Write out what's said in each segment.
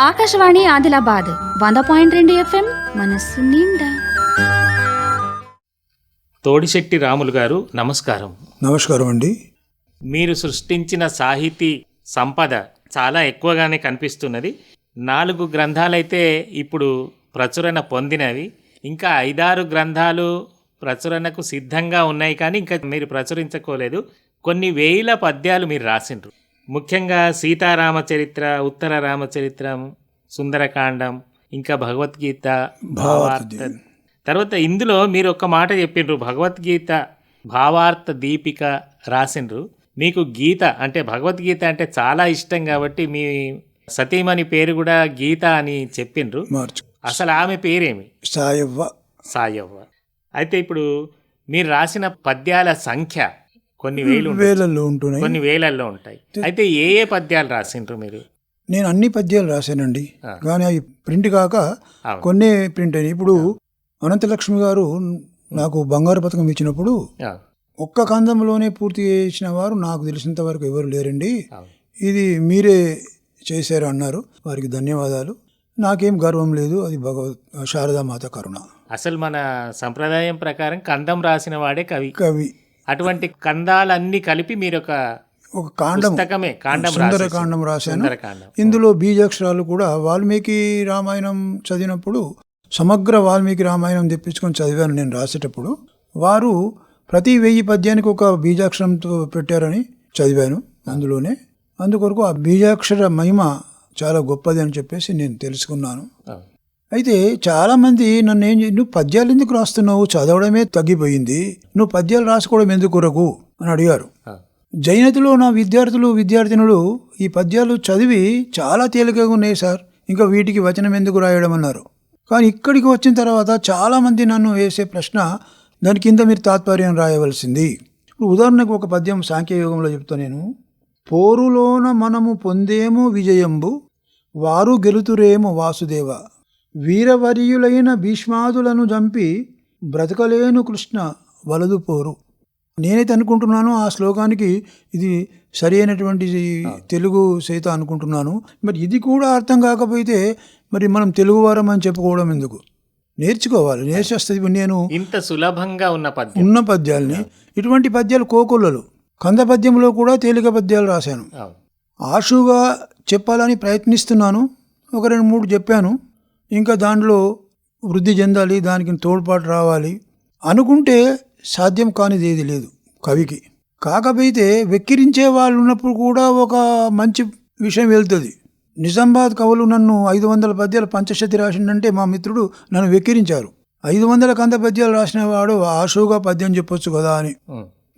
ఆకాశవాణి ఆదిలాబాద్ వంద పాయింట్ రెండు ఎఫ్ఎం మనస్సు నిండా. తోడిశెట్టి రాములు గారు నమస్కారం. నమస్కారం అండి. మీరు సృష్టించిన సాహితీ సంపద చాలా ఎక్కువగానే కనిపిస్తున్నది. నాలుగు గ్రంథాలైతే ఇప్పుడు ప్రచురణ పొందినవి. ఇంకా ఐదారు గ్రంథాలు ప్రచురణకు సిద్ధంగా ఉన్నాయి కానీ ఇంకా మీరు ప్రచురించుకోలేదు. కొన్ని వేల పద్యాలు మీరు రాసిండ్రు. ముఖ్యంగా సీతారామచరిత్ర ఉత్తర రామచరిత్రం సుందరకాండం ఇంకా భగవద్గీత భావార్థ తర్వాత ఇందులో మీరు ఒక మాట చెప్పిండ్రు భగవద్గీత భావార్థ దీపిక రాసిండ్రు. మీకు గీత అంటే భగవద్గీత అంటే చాలా ఇష్టం కాబట్టి మీ సతీమణి పేరు కూడా గీత అని చెప్పిండ్రు. అసలు ఆమె పేరేమి? సాయవ్వ. సాయవ్వ. అయితే ఇప్పుడు మీరు రాసిన పద్యాల సంఖ్య కొన్ని వేలు. వేలల్లో ఉంటున్నాయి. కొన్ని వేలల్లో ఉంటాయి. అయితే ఏ ఏ పద్యాలు రాసిండ్రు మీరు? నేను అన్ని పద్యాలు రాశానండి. కానీ అవి ప్రింట్ కాక. కొన్ని ప్రింట్ అయినాయి. ఇప్పుడు అనంతలక్ష్మి గారు నాకు బంగారు పథకం ఇచ్చినప్పుడు ఒక్క కందంలోనే పూర్తి చేసిన వారు నాకు తెలిసినంత వరకు ఎవరు లేరండి. ఇది మీరే చేశారు అన్నారు. వారికి ధన్యవాదాలు. నాకేం గర్వం లేదు. అది భగవత్ శారదామాత కరుణ. అసలు మన సంప్రదాయం ప్రకారం కందం రాసిన వాడే కవి. కవి. అటువంటి కందాలన్నీ కలిపి మీరు ఒక ఒక కాండం పుస్తకమే కాండం సుందరకాండం రాశాను ఇందులో బీజాక్షరాలు కూడా వాల్మీకి రామాయణం చదివినప్పుడు సమగ్ర వాల్మీకి రామాయణం తెప్పించుకొని చదివాను నేను రాసేటప్పుడు. వారు ప్రతి వెయ్యి పద్యానికి ఒక బీజాక్షరంతో పెట్టారని చదివాను అందులోనే. అందుకొరకు ఆ బీజాక్షర మహిమ చాలా గొప్పది అని చెప్పేసి నేను తెలుసుకున్నాను. అయితే చాలామంది నన్ను ఏం నువ్వు పద్యాలు ఎందుకు రాస్తున్నావు? చదవడమే తగ్గిపోయింది. నువ్వు పద్యాలు రాసుకోవడం ఎందుకు కొరకు? అని అడిగారు. జైనతిలో నా విద్యార్థులు విద్యార్థినులు ఈ పద్యాలు చదివి చాలా తేలికగా ఉన్నాయి సార్. ఇంకా వీటికి వచనం ఎందుకు రాయడం అన్నారు. కానీ ఇక్కడికి వచ్చిన తర్వాత చాలామంది నన్ను వేసే ప్రశ్న దాని కింద మీరు తాత్పర్యం రాయవలసింది. ఇప్పుడు ఉదాహరణకు ఒక పద్యం సాంఖ్యయోగంలో చెప్తా నేను. పోరులోన మనము పొందేము విజయంబు వారు గెలుతురేమో వాసుదేవ. వీరవర్యులైన భీష్మాదులను చంపి బ్రతకలేను కృష్ణ వలదు పోరు. నేనైతే అనుకుంటున్నాను ఆ శ్లోకానికి ఇది సరి అయినటువంటి తెలుగు సైత అనుకుంటున్నాను. మరి ఇది కూడా అర్థం కాకపోతే మరి మనం తెలుగువారం అని చెప్పుకోవడం ఎందుకు? నేర్చుకోవాలి. నేర్చేస్తుంది నేను ఇంత సులభంగా ఉన్న పద్యం. ఉన్న పద్యాల్ని. ఇటువంటి పద్యాలు కోకొల్లలు. కంద పద్యంలో కూడా తేలిక పద్యాలు రాశాను. ఆశుగా చెప్పాలని ప్రయత్నిస్తున్నాను. ఒక రెండు మూడు చెప్పాను. ఇంకా దాంట్లో వృద్ధి చెందాలి దానికి తోడ్పాటు రావాలి అనుకుంటే సాధ్యం కానిది ఏది లేదు కవికి. కాకపోతే వెక్కిరించే వాళ్ళు ఉన్నప్పుడు కూడా ఒక మంచి విషయం వెళ్తుంది. నిజామాబాద్ కవులు నన్ను ఐదు వందల పద్యాలు పంచశతి రాసిండంటే మా మిత్రుడు నన్ను వెక్కిరించారు. ఐదు వందల కంద పద్యాలు రాసిన వాడు ఆశుగా పద్యం చెప్పొచ్చు కదా అని.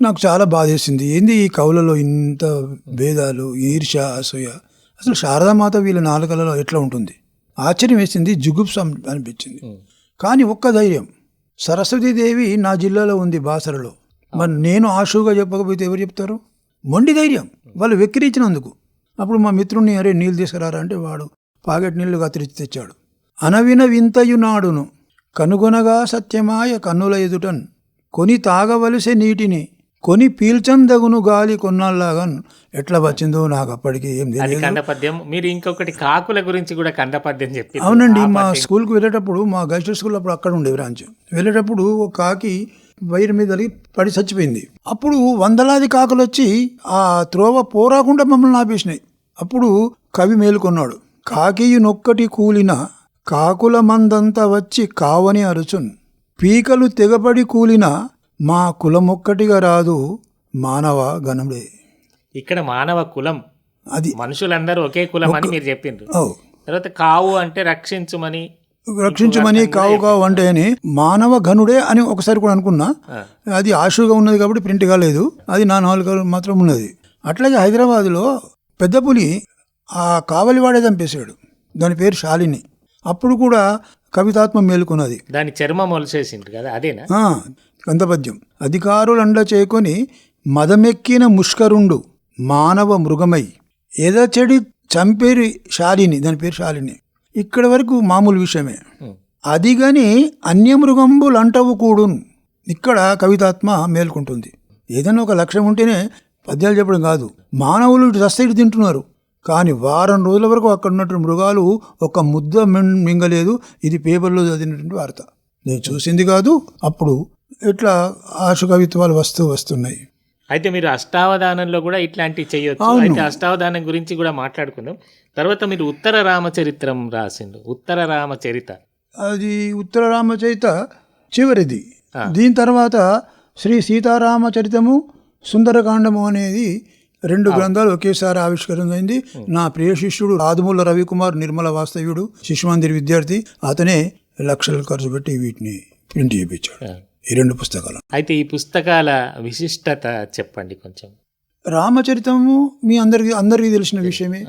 నాకు చాలా బాధేసింది. ఏంది ఈ కవులలో ఇంత భేదాలు ఈర్ష అసూయ? అసలు శారదామాత వీళ్ళ నాలుకలలో ఎట్లా ఉంటుంది? ఆశ్చర్యం వేసింది జుగుప్సం అనిపించింది. కానీ ఒక్క ధైర్యం సరస్వతీదేవి నా జిల్లాలో ఉంది బాసరలో. మరి నేను ఆశుగా చెప్పకపోతే ఎవరు చెప్తారు? మొండి ధైర్యం వాళ్ళు వెక్కిరించినందుకు. అప్పుడు మా మిత్రుడిని అరే నీళ్ళు తీసుకురారా? అంటే వాడు పాకెట్ నీళ్ళు కత్తిరించి తెచ్చాడు. అనవిన వింతయు నాడును కనుగొనగా సత్యమాయ కన్నుల ఎదుటన్ కొని తాగవలసే నీటిని కొని పీల్చందగును గాలి కొన్నాళ్ళాగన్ ఎట్లా వచ్చిందో నాకు అప్పటికి ఏం తెలియదు కంద పద్యం మీరు ఇంకొకటి కాకుల గురించి కూడా కంద పద్యం చెప్పి అవునండి మా స్కూల్కి వెళ్ళేటప్పుడు మా గైస్టర్ స్కూల్ అప్పుడు అక్కడ ఉండే బ్రాంచ్ వెళ్ళేటప్పుడు ఒక కాకి వైర్ మీద పడి చచ్చిపోయింది. అప్పుడు వందలాది కాకులు వచ్చి ఆ త్రోవ పోరాకుండా మమ్మల్ని ఆపేసినాయి. అప్పుడు కవి మేలుకొన్నాడు. కాకియు నొక్కటి కూలిన కాకుల మందంతా వచ్చి కావని అరుచున్. పీకలు తెగపడి కూలిన మా కులమొక్కటిగా రాదు మానవ గణముడే ఇక్కడ మానవ కులం. అది మనుషులందరూ ఒకే కులం అని మీరు చెప్పిండ్రు. తర్వాత కావు అంటే రక్షించుమని రక్షించమని కావు కావు అంటే అని మానవ ఘనుడే అని ఒకసారి కూడా అనుకున్నా. అది ఆశుగా ఉన్నది కాబట్టి ప్రింట్ కాలేదు. అది నా నాలుగు మాత్రం ఉన్నది. అట్లాగే హైదరాబాద్లో పెద్ద పులి ఆ కావలివాడే చంపేశాడు. దాని పేరు శాలిని. అప్పుడు కూడా కవితాత్మ మేలుకున్నది. దాని చర్మం మొలిసేసిండ్రు కదా అదేనా? ఆ, కందపద్యం అధికారులండ చేకొని మదమెక్కిన ముష్కరుండు మానవ మృగమై ఎదచెడి చంపేరి శాలిని దాని పేరు శాలిని. ఇక్కడ వరకు మామూలు విషయమే. అది గని అన్యమృగంబులంటవు కూడున్. ఇక్కడ కవితాత్మ మేల్కొంటుంది. ఏదైనా ఒక లక్ష్యం ఉంటేనే పద్యాలు చెప్పడం కాదు. మానవులు ఇటు ఇటు తింటున్నారు. కానీ వారం రోజుల వరకు అక్కడ ఉన్నటువంటి మృగాలు ఒక ముద్ద మింగలేదు. ఇది పేపర్లో చదివినటువంటి వార్త. నేను చూసింది కాదు. అప్పుడు ఇట్లా ఆశు కవిత్వాలు వస్తూ వస్తున్నాయి? అయితే మీరు అష్టావధానంలో కూడా ఇట్లాంటివి చేయొచ్చు. అయితే అష్టావధానం గురించి కూడా మాట్లాడుకుందాం. తర్వాత మీరు ఉత్తర రామచరిత్రం రాసిండు ఉత్తర రామచరిత. అది ఉత్తర రామచరిత చివరిది. దీని తర్వాత శ్రీ సీతారామచరితము సుందరకాండము అనేది రెండు గ్రంథాలు ఒకేసారి ఆవిష్కరించింది. నా ప్రియ శిష్యుడు ఆదుమూల రవికుమార్ నిర్మల వాస్తవ్యుడు శిశుమందిర్ విద్యార్థి. అతనే లక్షలు ఖర్చు పెట్టి వీటిని ప్రింట్ చేయించాడు. ఈ రెండు పుస్తకాలు. అయితే ఈ పుస్తకాల విశిష్టత చెప్పండి కొంచెం. రామచరితము మీ అందరికి అందరికీ తెలిసిన విషయమే.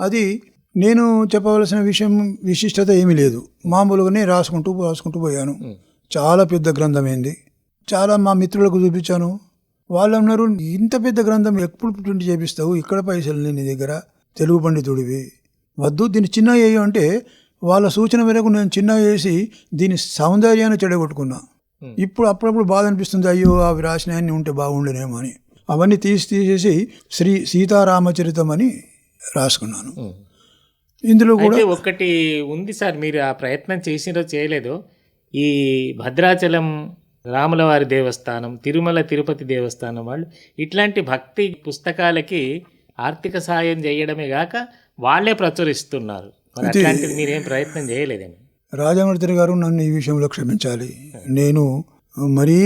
అది నేను చెప్పవలసిన విషయం విశిష్టత ఏమీ లేదు. మామూలుగానే రాసుకుంటూ రాసుకుంటూ పోయాను. చాలా పెద్ద గ్రంథమైంది. చాలా మా మిత్రులకు చూపించాను. వాళ్ళు అన్నారు ఇంత పెద్ద గ్రంథం ఎప్పుడు ప్రింట్ చేపిస్తావు? ఇక్కడ పైసలు నీ దగ్గర? తెలుగు పండితుడివి. వద్దు దీన్ని చిన్న వేయు అంటే వాళ్ళ సూచన మేరకు నేను చిన్న వేసి దీని సౌందర్యాన్ని చెడగొట్టుకున్నా. ఇప్పుడు అప్పుడప్పుడు బాధ అనిపిస్తుంది అయ్యో అవి రాసినాయన్ని ఉంటే బాగుండేనేమో అని. అవన్నీ తీసి తీసేసి శ్రీ సీతారామచరితం అని రాసుకున్నాను. ఉం. ఇందులో కూడా ఒకటి ఉంది సార్ మీరు ఆ ప్రయత్నం చేసినో చేయలేదో. ఈ భద్రాచలం రాములవారి దేవస్థానం తిరుమల తిరుపతి దేవస్థానం వాళ్ళు ఇట్లాంటి భక్తి పుస్తకాలకి ఆర్థిక సాయం చేయడమే గాక వాళ్ళే ప్రచురిస్తున్నారు. మరి అట్లాంటిది మీరేం ప్రయత్నం చేయలేదేమో. రాజమూర్తి గారు నన్ను ఈ విషయంలో క్షమించాలి. నేను మరీ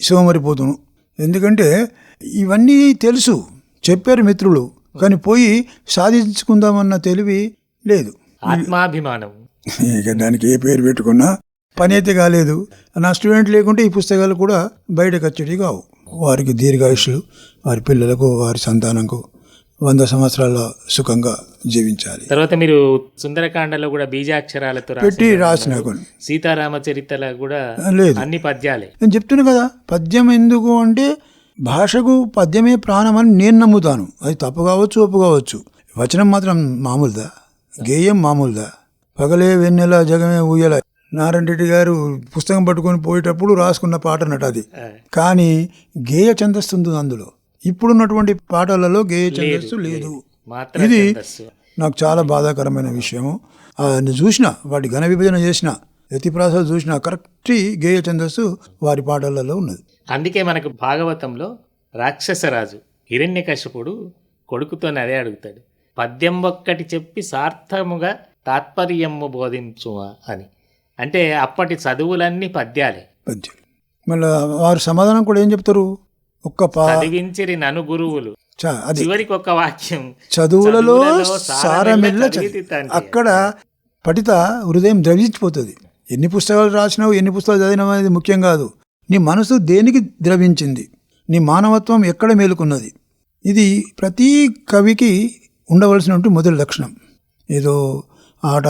సోమరిపోతును. ఎందుకంటే ఇవన్నీ తెలుసు. చెప్పారు మిత్రులు. కానీ పోయి సాధించుకుందామన్న తెలివి లేదు. ఆత్మాభిమానం. ఇక దానికి ఏ పేరు పెట్టుకున్నా పని అయితే కాలేదు. నా స్టూడెంట్ లేకుంటే ఈ పుస్తకాలు కూడా బయటకు వచ్చేవి కావు. వారికి దీర్ఘాయుషులు వారి పిల్లలకు వారి సంతానంకు. వంద సంవత్సరాల సుఖంగా జీవించాలి. తర్వాత మీరు సుందరకాండలో కూడా బీజాక్షరాలతో పెట్టి రాసిన సీతారామచరితలో కూడా లేదు. అన్ని పద్యాలే. నేను చెప్తున్నా కదా పద్యం ఎందుకు అంటే భాషకు పద్యమే ప్రాణం అని నేను నమ్ముతాను. అది తప్పు కావచ్చు ఒప్పు కావచ్చు. వచనం మాత్రం మామూలుదా? గేయం మామూలుదా? పగలే వెన్నెల జగమే ఊయల నారాయణ రెడ్డి గారు పుస్తకం పట్టుకొని పోయేటప్పుడు రాసుకున్న పాట అన్నట్టు అది. కానీ గేయ ఛందస్సు ఉంది అందులో. ఇప్పుడున్నటువంటి పాటలలో గేయ ఛందస్సు లేదు. ఇది. నాకు చాలా బాధాకరమైన విషయము. చూసిన వాటి ఘన విభజన చేసిన యతిప్రాసాలు చూసిన కరెక్ట్ గేయ ఛందస్సు వారి పాటలలో ఉన్నది. అందుకే మనకు భాగవతంలో రాక్షసరాజు హిరణ్యకశపుడు కొడుకుతోనే అదే అడుగుతాడు. పద్యం ఒక్కటి చెప్పి సార్థముగా తాత్పర్యము బోధించుమా అని. అంటే అప్పటి చదువులన్నీ పద్యాలే. పద్యం మళ్ళీ వారు సమాధానం కూడా ఏం చెప్తారు? ఒక్క చదివించిరి నను గురువులు. చ- అది చివరికి ఒక వాక్యం. చదువులలో సారమెల్ల. అక్కడ పఠిత హృదయం ద్రవించిపోతుంది. ఎన్ని పుస్తకాలు రాసినావు ఎన్ని పుస్తకాలు చదివినావు అనేది ముఖ్యం కాదు. నీ మనసు దేనికి ద్రవించింది? నీ మానవత్వం ఎక్కడ మేలుకున్నది? ఇది ప్రతి కవికి ఉండవలసిన మొదటి లక్షణం. ఏదో ఆట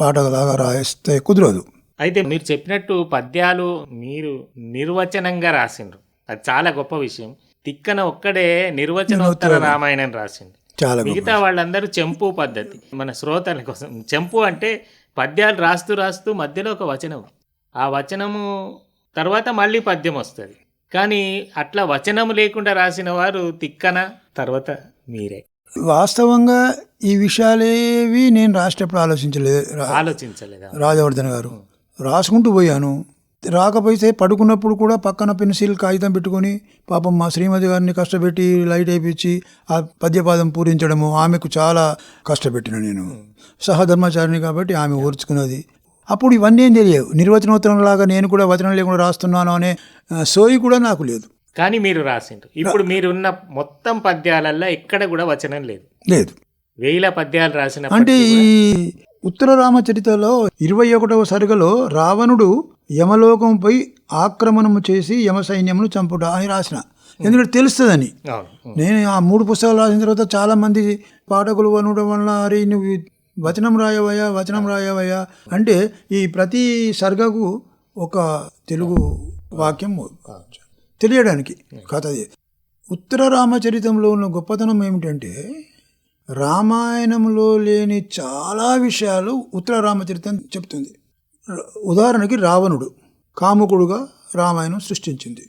పాటలాగా రాయిస్తే కుదరదు. అయితే మీరు చెప్పినట్టు పద్యాలు మీరు నిర్వచనంగా రాసిండ్రు. అది చాలా గొప్ప విషయం. తిక్కన ఒక్కడే నిర్వచనోత్తర రామాయణం రాసిండు. చాలా. మిగతా వాళ్ళందరూ చెంపు పద్ధతి. మన శ్రోతల కోసం. చెంపు అంటే పద్యాలు రాస్తూ రాస్తూ మధ్యలో ఒక వచనం. ఆ వచనము తర్వాత మళ్ళీ పద్యం వస్తుంది. కానీ అట్లా వచనము లేకుండా రాసిన వారు తిక్కన తర్వాత మీరే. వాస్తవంగా ఈ విషయాలేవి నేను రాసేటప్పుడు ఆలోచించలేదు ఆలోచించలేదా? రాజవర్ధన్ గారు. రాసుకుంటూ పోయాను. రాకపోతే పడుకున్నప్పుడు కూడా పక్కన పెన్సిల్ కాగితం పెట్టుకొని పాపం మా శ్రీమతి గారిని కష్టపెట్టి లైట్ వేయించి ఆ పద్యపాదం పూరించడము ఆమెకు చాలా కష్టపెట్టిన నేను. సహధర్మచారిని కాబట్టి ఆమె ఓర్చుకున్నది. అప్పుడు ఇవన్నీ ఏం తెలియవు. నిర్వచనోత్తరం లాగా నేను కూడా వచనం లేకుండా రాస్తున్నాను అనే సోయి కూడా నాకు లేదు. కానీ మీరు రాసిండ్రు. ఇప్పుడు మీరున్న మొత్తం పద్యాలల్లో ఎక్కడ కూడా వచనం లేదు. లేదు. వేల పద్యాలు రాసిన అంటే ఈ ఉత్తర రామచరితలో ఇరవై ఒకటవ సరుగలో రావణుడు యమలోకంపై ఆక్రమణము చేసి యమ సైన్యమును చంపుట అని రాసిన. ఎందుకంటే తెలుస్తుందని. నేను ఆ మూడు పుస్తకాలు రాసిన తర్వాత చాలా మంది పాఠకులు అనడం వల్ల అరే నువ్వు వచనం రాయవయ్యా వచనం రాయవయ్యా అంటే ఈ ప్రతి సర్గకు ఒక తెలుగు వాక్యం తెలియడానికి కథ. ఉత్తర రామచరితంలో ఉన్న గొప్పతనం ఏమిటంటే రామాయణంలో లేని చాలా విషయాలు ఉత్తర రామచరితం చెప్తుంది. ఉదాహరణకి రావణుడు కాముకుడుగా రామాయణం సృష్టించింది.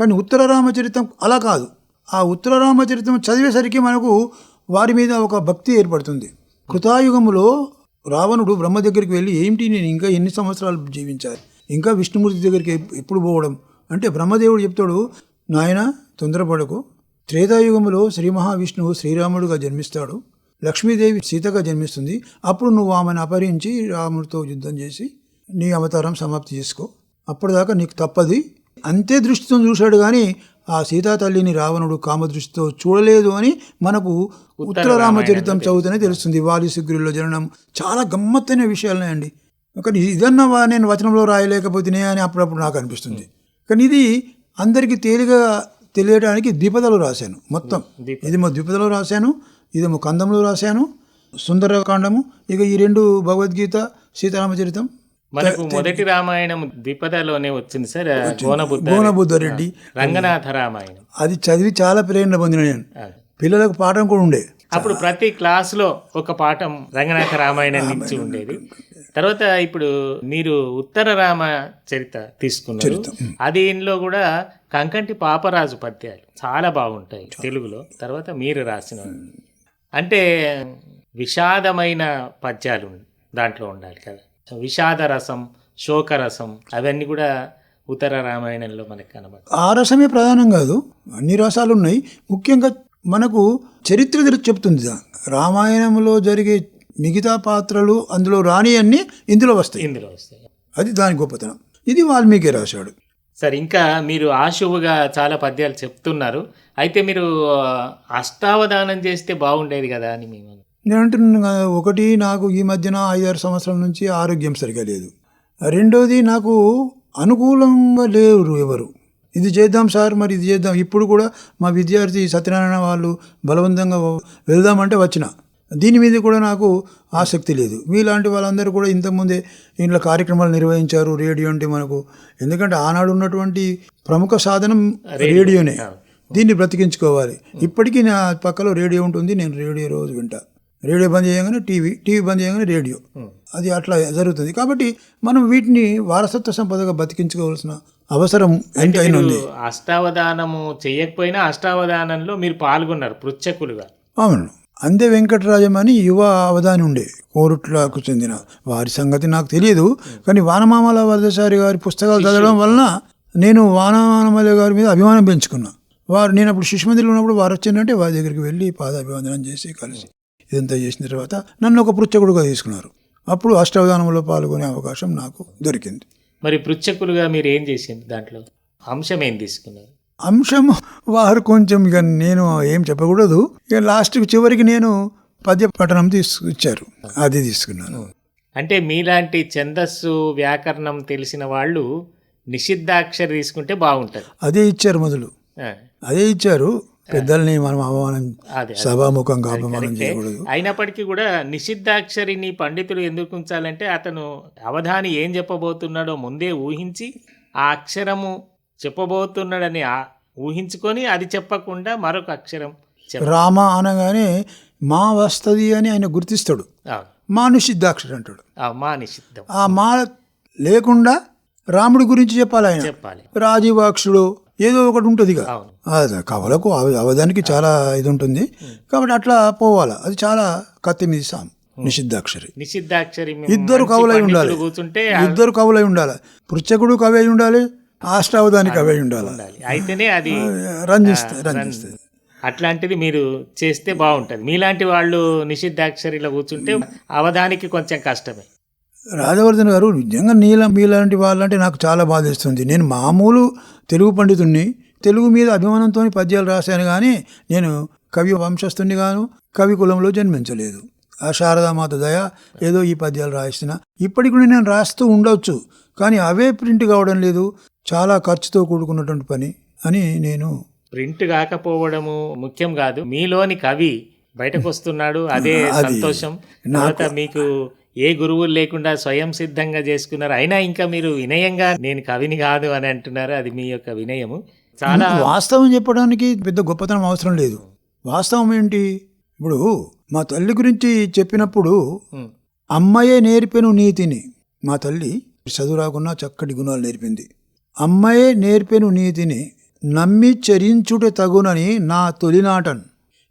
కానీ ఉత్తర రామచరితం అలా కాదు. ఆ ఉత్తర రామచరితం చదివేసరికి మనకు వారి మీద ఒక భక్తి ఏర్పడుతుంది. కృతాయుగములో రావణుడు బ్రహ్మ దగ్గరికి వెళ్ళి ఏమిటి నేను ఇంకా ఎన్ని సంవత్సరాలు జీవించాలి? ఇంకా విష్ణుమూర్తి దగ్గరికి ఎప్పుడు పోవడం? అంటే బ్రహ్మదేవుడు చెప్తాడు నాయన తొందరపడకు. త్రేతాయుగములో శ్రీ మహావిష్ణువు శ్రీరాముడుగా జన్మిస్తాడు. లక్ష్మీదేవి సీతగా జన్మిస్తుంది. అప్పుడు నువ్వు ఆమెను అపహరించి రాముడితో యుద్ధం చేసి నీ అవతారం సమాప్తి చేసుకో. అప్పటిదాకా నీకు తప్పది. అంతే దృష్టితో చూశాడు కానీ ఆ సీతా తల్లిని రావణుడు కామదృష్టితో చూడలేదు అని మనకు ఉత్తర రామచరితం చదువుతూనే తెలుస్తుంది. వాలి సుగ్రీలో జననం చాలా గమ్మత్తైన విషయాలున్నాయండి కానీ ఇదన్నా నేను వచనంలో రాయలేకపోతేనే అని అప్పుడప్పుడు నాకు అనిపిస్తుంది. కానీ ఇది అందరికీ తేలిగా తెలియడానికి ద్విపదలో రాశాను. మొత్తం. ఇదేమో ద్విపదలో రాశాను ఇదేమో కందంలో రాశాను సుందరకాండము ఇక ఈ రెండు భగవద్గీత సీతారామచరితం మనకు మొదటి రామాయణం ద్విపదలోనే వచ్చింది సార్ గోనబుద్ధ గోనబుద్ధరెడ్డి రంగనాథ రామాయణం. అది చదివి చాలా ప్రేరణ పొందిన నేను. పిల్లలకు పాఠం కూడా ఉండే. అప్పుడు ప్రతి క్లాసులో ఒక పాఠం రంగనాథ రామాయణం నుంచి ఉండేది. తర్వాత ఇప్పుడు మీరు ఉత్తర రామ చరిత తీసుకున్నారు. అది ఇంట్లో కూడా కంకంటి పాపరాజు పద్యాలు చాలా బాగుంటాయి తెలుగులో. తర్వాత మీరు రాసిన అంటే విషాదమైన పద్యాలు దాంట్లో ఉండాలి కదా. విషాద రసం శోకరసం అవన్నీ కూడా ఉత్తర రామాయణంలో మనకు కనబడతాయి. ఆ రసమే ప్రధానం కాదు. అన్ని రసాలు ఉన్నాయి. ముఖ్యంగా మనకు చరిత్ర చెప్తుంది. రామాయణంలో జరిగే మిగతా పాత్రలు అందులో రాని అన్ని ఇందులో వస్తాయి. ఇందులో వస్తాయి. అది దాని గొప్పతనం. ఇది వాల్మీకి రాశాడు. సరే ఇంకా మీరు ఆశువుగా చాలా పద్యాలు చెప్తున్నారు. అయితే మీరు అష్టావధానం చేస్తే బాగుండేది కదా అని మేము నేను అంటున్నాను కదా, ఒకటి నాకు ఈ మధ్యన ఐదారు సంవత్సరాల నుంచి ఆరోగ్యం సరిగా లేదు. రెండోది నాకు అనుకూలంగా లేరు ఎవరు. ఇది చేద్దాం సార్ మరి ఇది చేద్దాం. ఇప్పుడు కూడా మా విద్యార్థి సత్యనారాయణ వాళ్ళు బలవంతంగా వెళ్దామంటే వచ్చిన. దీని మీద కూడా నాకు ఆసక్తి లేదు. మీలాంటి వాళ్ళందరూ కూడా ఇంతకుముందే ఇంట్లో కార్యక్రమాలు నిర్వహించారు రేడియో అంటే మనకు. ఎందుకంటే ఆనాడు ఉన్నటువంటి ప్రముఖ సాధనం రేడియోనే. దీన్ని బ్రతికించుకోవాలి. ఇప్పటికీ నా పక్కలో రేడియో ఉంటుంది నేను రేడియో రోజు వింటా. రేడియో బంద్ చేయగానే టీవీ టీవీ బంద్ చేయగానే రేడియో. అది అట్లా జరుగుతుంది. కాబట్టి మనం వీటిని వారసత్వ సంపదగా బతికించుకోవాల్సిన అవసరం ఎంతైనా ఉంది. అష్టావధానము చేయకపోయినా అష్టావధానంలో మీరు పాల్గొన్నారు పృచ్ఛకులుగా. అవును. అందే వెంకటరాజం అని యువ అవధాని ఉండే కోరుట్లకు చెందిన. వారి సంగతి నాకు తెలియదు. కానీ వానమామల వరదసారి గారి పుస్తకాలు చదవడం వలన నేను వానమామల గారి మీద అభిమానం పెంచుకున్నా. వారు నేను అప్పుడు శిశుమందిలో ఉన్నప్పుడు వారు వచ్చిందంటే వారి దగ్గరికి వెళ్ళి పాదాభివందనం చేసి కలిసి. ఇదంతా చేసిన తర్వాత నన్ను ఒక పృచ్చకుడుగా తీసుకున్నారు. అప్పుడు అష్టావధానంలో పాల్గొనే అవకాశం నాకు దొరికింది. మరి పృచ్ఛకులుగా మీరు ఏం చేసింది దాంట్లో? అంశం ఏం తీసుకున్నారు? అంశం వారు కొంచెం ఇక నేను ఏం చెప్పకూడదు. ఇక లాస్ట్కి చివరికి నేను పద్య పఠనం తీసుకు ఇచ్చారు అది తీసుకున్నాను. అంటే మీలాంటి ఛందస్సు వ్యాకరణం తెలిసిన వాళ్ళు నిషిద్ధాక్షరి తీసుకుంటే బాగుంటుంది. అదే ఇచ్చారు మొదలు. అదే ఇచ్చారు. పెద్దల్ని మనం అవమానం సభాముఖంగా అపమానం చేయకూడదు. అయినప్పటికీ కూడా నిషిద్ధాక్షరిని పండితులు ఎందుకు ఉంచాలంటే అతను అవధాని ఏం చెప్పబోతున్నాడో ముందే ఊహించి ఆ అక్షరము చెప్పబోతున్నాడని ఊహించుకొని అది చెప్పకుండా మరొక అక్షరం రామ అనగానే మా వస్తది అని ఆయన గుర్తిస్తాడు. మా నిషిద్ధాక్షరి అంటాడు. ఆ, మా నిషిద్ధం. ఆ మా లేకుండా రాముడి గురించి చెప్పాలి ఆయన. చెప్పాలి. రాజీవాక్షుడు ఏదో ఒకటి ఉంటుంది అది కవలకు అవ- అవధానికి చాలా ఇది ఉంటుంది కాబట్టి అట్లా పోవాలి. అది చాలా కత్తి మీద సాం నిషిద్ధాక్షరి. నిషిద్ధాక్షరి ఇద్దరు కవులై ఉండాలి. కూర్చుంటే ఇద్దరు కవులై ఉండాలి. పృచ్చకుడు కవి అయి ఉండాలి ఆష్టావధాని కవి అయి ఉండాలి. ఉండాలి. అయితేనే అది రంజిస్తుంది రంజిస్తుంది అట్లాంటిది మీరు చేస్తే బాగుంటుంది. మీలాంటి వాళ్ళు నిషిద్ధాక్షరిలో కూర్చుంటే అవధానికి కొంచెం కష్టమే. రాజవర్ధన్ గారు నిజంగా నీల మీలాంటి వాళ్ళంటే నాకు చాలా బాధేస్తుంది. నేను మామూలు తెలుగు పండితుణ్ణి తెలుగు మీద అభిమానంతో పద్యాలు రాశాను కానీ నేను కవి వంశస్థుని గాను కవి కులంలో జన్మించలేదు. ఆ శారదామాత దయ ఏదో ఈ పద్యాలు రాయిస్తున్నా ఇప్పటికి కూడా నేను రాస్తూ ఉండొచ్చు కానీ అవే ప్రింట్ కావడం లేదు. చాలా ఖర్చుతో కూడుకున్నటువంటి పని అని నేను ప్రింట్ కాకపోవడము ముఖ్యం కాదు. మీలోని కవి బయటకు వస్తున్నాడు అదే సంతోషం. తర్వాత మీకు ఏ గురువులు లేకుండా స్వయం సిద్ధంగా చేసుకున్నారు? అయినా ఇంకా మీరు వినయంగా నేను కవిని కాదు అని అంటున్నారు. అది మీ యొక్క వినయము. చాలా వాస్తవం చెప్పడానికి పెద్ద గొప్పతనం అవసరం లేదు. వాస్తవం ఏంటి? ఇప్పుడు మా తల్లి గురించి చెప్పినప్పుడు అమ్మయే నేర్పెను నీతిని. మా తల్లి చదువు రాకున్నా చక్కటి గుణాలు నేర్పింది. అమ్మయే నేర్పెను నీతిని నమ్మి చరించుట తగునని నా తొలినాటన్.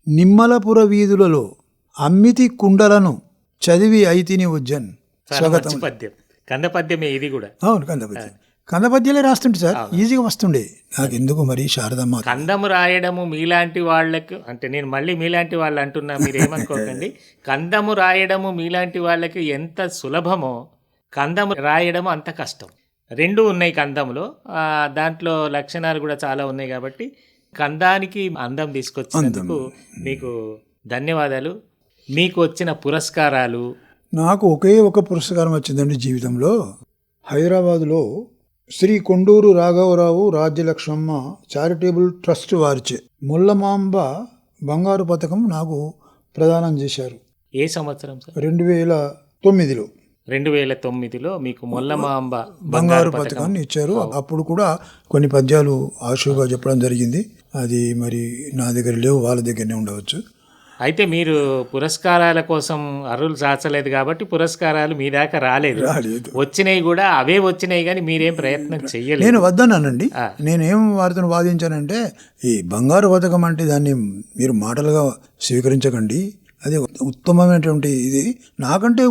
నిమ్మలపుర వీధులలో అమ్మితి కుండలను చదివి అయితిని ఉజ్జన్. మంచి పద్యం. కంద పద్యమే ఇది కూడా. అవును కందపద్యం కందపద్యాలే రాస్తుంటే సార్ ఈజీగా వస్తుండే. నాకు ఎందుకు మరి శారదమ్మ? కందము రాయడము మీలాంటి వాళ్ళకు అంటే నేను మళ్ళీ మీలాంటి వాళ్ళు అంటున్నా మీరు ఏమనుకోకండి. కందము రాయడము మీలాంటి వాళ్ళకి ఎంత సులభమో కందము రాయడము అంత కష్టం. రెండు ఉన్నాయి కందములో ఆ, దాంట్లో లక్షణాలు కూడా చాలా ఉన్నాయి కాబట్టి కందానికి అందం తీసుకొచ్చినందుకు మీకు ధన్యవాదాలు. మీకు వచ్చిన పురస్కారాలు? నాకు ఒకే ఒక పురస్కారం వచ్చిందండి జీవితంలో. హైదరాబాదులో శ్రీ కొండూరు రాఘవరావు రాజ్యలక్ష్మమ్మ చారిటబుల్ ట్రస్ట్ వారిచే ముల్లమాంబ బంగారు పథకం నాకు ప్రదానం చేశారు. ఏ సంవత్సరం సార్? రెండు వేల తొమ్మిదిలో రెండు వేల తొమ్మిదిలో మీకు మొల్లమాంబ బంగారు పథకాన్ని ఇచ్చారు. అప్పుడు కూడా కొన్ని పద్యాలు ఆశువుగా చెప్పడం జరిగింది. అది మరి నా దగ్గర లేవు వాళ్ళ దగ్గరనే ఉండవచ్చు. అయితే మీరు పురస్కారాల కోసం అర్రులు చాచలేదు కాబట్టి పురస్కారాలు మీ దాకా రాలేదు. రాలేదు. వచ్చినాయి కూడా అవే వచ్చినాయి కానీ మీరేం ప్రయత్నం చెయ్యలేదు. నేను వద్దన్నానండి. నేనేం వారితో వాదించానంటే ఈ బంగారు పథకం అంటే దాన్ని మీరు మాటలుగా స్వీకరించకండి. అది ఉత్తమమైనటువంటి ఇది. నాకంటే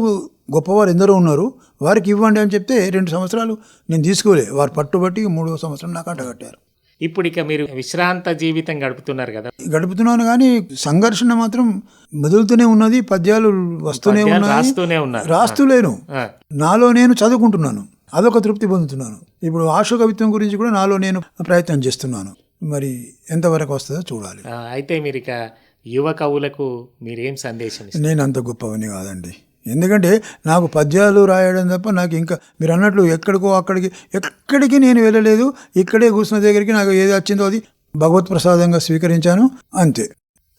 గొప్పవారు ఎందరో ఉన్నారు. వారికి ఇవ్వండి అని చెప్తే రెండు సంవత్సరాలు నేను తీసుకోలే. వారు పట్టుబట్టి మూడో సంవత్సరం నాకు కట్టారు. ఇప్పుడు ఇక మీరు విశ్రాంత జీవితం గడుపుతున్నారు కదా. గడుపుతున్నాను కానీ సంఘర్షణ మాత్రం మొదలుతూనే ఉన్నది పద్యాలు వస్తూనే ఉన్నాయి. రాస్తూనే ఉన్నారు. రాస్తూ లేను. ఆ, నాలో నేను చదువుకుంటున్నాను. అదొక తృప్తి పొందుతున్నాను. ఇప్పుడు ఆశు కవిత్వం గురించి కూడా నాలో నేను ప్రయత్నం చేస్తున్నాను. మరి ఎంతవరకు వస్తుందో చూడాలి. అయితే మీరు ఇక యువ కవులకు మీరేం సందేశం నేను అంత గొప్పవని కాదండి. ఎందుకంటే నాకు పద్యాలు రాయడం తప్ప నాకు ఇంకా మీరు అన్నట్లు ఎక్కడికో అక్కడికి ఎక్కడికి నేను వెళ్ళలేదు. ఇక్కడే కూర్చున్న దగ్గరికి నాకు ఏది వచ్చిందో అది భగవత్ ప్రసాదంగా స్వీకరించాను. అంతే.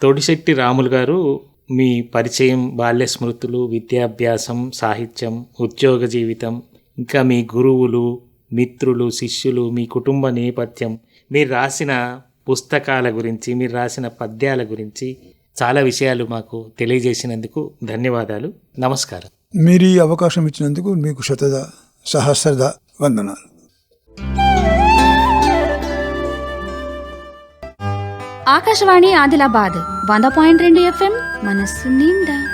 తోడిశెట్టి రాములు గారు మీ పరిచయం బాల్య స్మృతులు విద్యాభ్యాసం సాహిత్యం ఉద్యోగ జీవితం ఇంకా మీ గురువులు మిత్రులు శిష్యులు మీ కుటుంబ నేపథ్యం మీరు రాసిన పుస్తకాల గురించి మీరు రాసిన పద్యాల గురించి చాలా విషయాలు మాకు తెలియజేసినందుకు ధన్యవాదాలు. నమస్కారం. మీరు ఈ అవకాశం ఇచ్చినందుకు మీకు శతద సహస్రద వందనాలు. ఆకాశవాణి ఆదిలాబాద్ వంద పాయింట్ రెండు ఎఫ్ఎం మనస్సు నిండా.